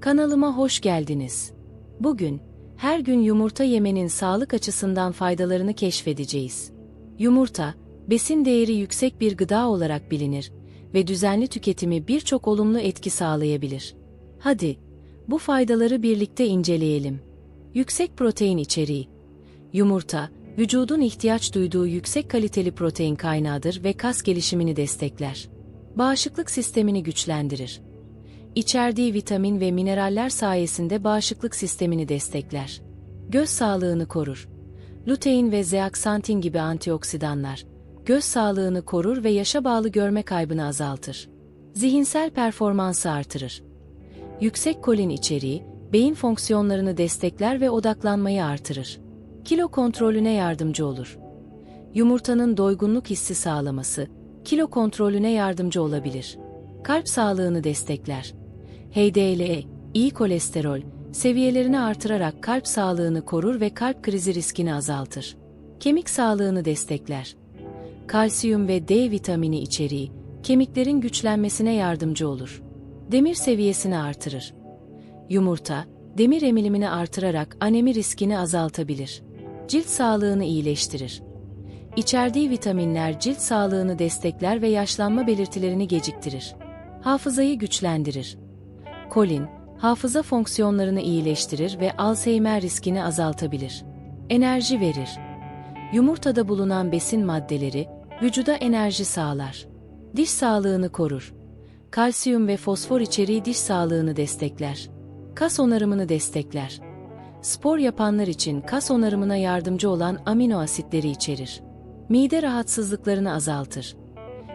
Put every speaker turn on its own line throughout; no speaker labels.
Kanalıma hoş geldiniz. Bugün, her gün yumurta yemenin sağlık açısından faydalarını keşfedeceğiz. Yumurta, besin değeri yüksek bir gıda olarak bilinir ve düzenli tüketimi birçok olumlu etki sağlayabilir. Hadi, bu faydaları birlikte inceleyelim. Yüksek protein içeriği. Yumurta, vücudun ihtiyaç duyduğu yüksek kaliteli protein kaynağıdır ve kas gelişimini destekler. Bağışıklık sistemini güçlendirir. İçerdiği vitamin ve mineraller sayesinde bağışıklık sistemini destekler. Göz sağlığını korur. Lutein ve zeaksantin gibi antioksidanlar, göz sağlığını korur ve yaşa bağlı görme kaybını azaltır. Zihinsel performansı artırır. Yüksek kolin içeriği, beyin fonksiyonlarını destekler ve odaklanmayı artırır. Kilo kontrolüne yardımcı olur. Yumurtanın doygunluk hissi sağlaması, kilo kontrolüne yardımcı olabilir. Kalp sağlığını destekler. HDL, iyi kolesterol, seviyelerini artırarak kalp sağlığını korur ve kalp krizi riskini azaltır. Kemik sağlığını destekler. Kalsiyum ve D vitamini içeriği, kemiklerin güçlenmesine yardımcı olur. Demir seviyesini artırır. Yumurta, demir emilimini artırarak anemi riskini azaltabilir. Cilt sağlığını iyileştirir. İçerdiği vitaminler cilt sağlığını destekler ve yaşlanma belirtilerini geciktirir. Hafızayı güçlendirir. Kolin, hafıza fonksiyonlarını iyileştirir ve Alzheimer riskini azaltabilir. Enerji verir. Yumurtada bulunan besin maddeleri, vücuda enerji sağlar. Diş sağlığını korur. Kalsiyum ve fosfor içeriği diş sağlığını destekler. Kas onarımını destekler. Spor yapanlar için kas onarımına yardımcı olan amino asitleri içerir. Mide rahatsızlıklarını azaltır.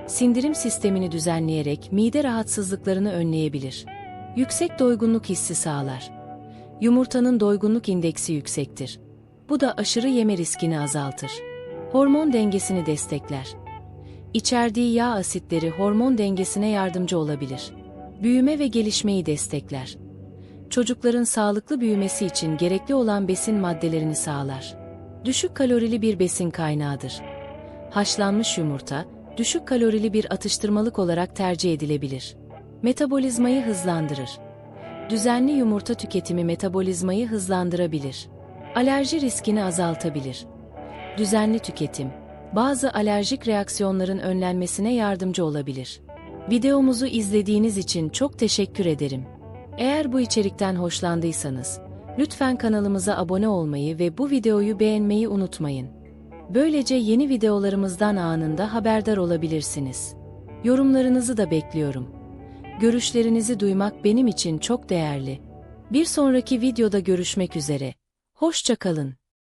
Sindirim sistemini düzenleyerek mide rahatsızlıklarını önleyebilir. Yüksek doygunluk hissi sağlar. Yumurtanın doygunluk indeksi yüksektir. Bu da aşırı yeme riskini azaltır. Hormon dengesini destekler. İçerdiği yağ asitleri hormon dengesine yardımcı olabilir. Büyüme ve gelişmeyi destekler. Çocukların sağlıklı büyümesi için gerekli olan besin maddelerini sağlar. Düşük kalorili bir besin kaynağıdır. Haşlanmış yumurta, düşük kalorili bir atıştırmalık olarak tercih edilebilir. Metabolizmayı hızlandırır. Düzenli yumurta tüketimi metabolizmayı hızlandırabilir. Alerji riskini azaltabilir. Düzenli tüketim, bazı alerjik reaksiyonların önlenmesine yardımcı olabilir. Videomuzu izlediğiniz için çok teşekkür ederim. Eğer bu içerikten hoşlandıysanız, lütfen kanalımıza abone olmayı ve bu videoyu beğenmeyi unutmayın. Böylece yeni videolarımızdan anında haberdar olabilirsiniz. Yorumlarınızı da bekliyorum. Görüşlerinizi duymak benim için çok değerli. Bir sonraki videoda görüşmek üzere. Hoşça kalın.